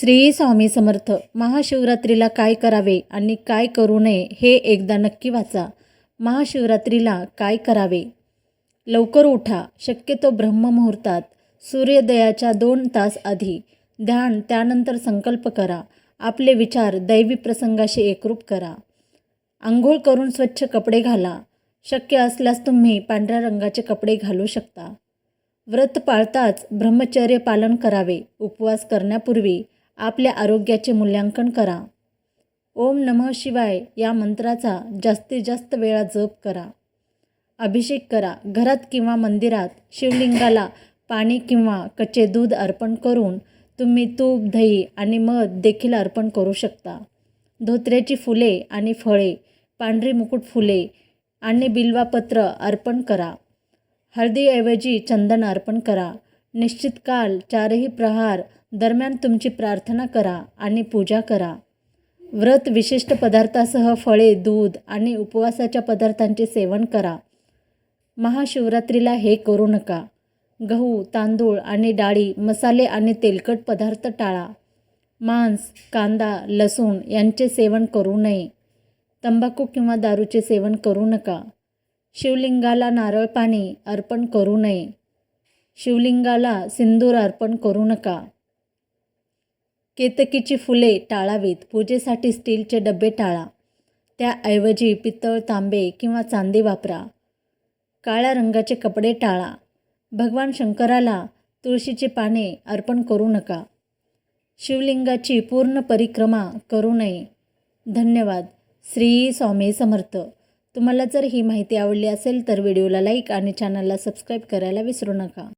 श्री स्वामी समर्थ महाशिवरात्रीला काय करावे आणि काय करू नये हे एकदा नक्की वाचा. महाशिवरात्रीला काय करावे? लवकर उठा. शक्यतो ब्रह्ममुहूर्तात सूर्योदयाच्या दोन तास आधी ध्यान त्यानंतर संकल्प करा. आपले विचार दैवी प्रसंगाशी एकरूप करा. आंघोळ करून स्वच्छ कपडे घाला. शक्य असल्यास तुम्ही पांढऱ्या रंगाचे कपडे घालू शकता. व्रत पाळताच ब्रह्मचर्य पालन करावे. उपवास करण्यापूर्वी आपल्या आरोग्याचे मूल्यांकन करा. ओम नमः शिवाय या मंत्राचा जास्तीत जास्त वेळा जप करा. अभिषेक करा. घरात किंवा मंदिरात शिवलिंगाला पाणी किंवा कच्चे दूध अर्पण करून तुम्ही तूप दही आणि मध देखील अर्पण करू शकता. धोत्र्याची फुले आणि फळे पांढरी मुकुट फुले आणि बिल्वापत्र अर्पण करा. हळदीऐवजी चंदन अर्पण करा. निश्चित काल चारही प्रहार दरम्यान तुमची प्रार्थना करा आणि पूजा करा. व्रत विशिष्ट पदार्थासह फळे दूध आणि उपवासाच्या पदार्थांचे सेवन करा. महाशिवरात्रीला हे करू नका. गहू तांदूळ आणि डाळी मसाले आणि तेलकट पदार्थ टाळा. मांस कांदा लसूण यांचे सेवन करू नये. तंबाखू किंवा दारूचे सेवन करू नका. शिवलिंगाला नारळ पाणी अर्पण करू नये. शिवलिंगाला सिंदूर अर्पण करू नका. केतकीची फुले टाळावीत पूजेसाठी स्टीलचे डबे टाळा. त्याऐवजी पितळ तांबे किंवा चांदी वापरा. काळ्या रंगाचे कपडे टाळा. भगवान शंकराला तुळशीची पाने अर्पण करू नका. शिवलिंगाची पूर्ण परिक्रमा करू नये. धन्यवाद. श्री स्वामी समर्थ. तुम्हाला जर ही माहिती आवडली असेल तर व्हिडिओला लाईक आणि चॅनलला सबस्क्राईब करायला विसरू नका.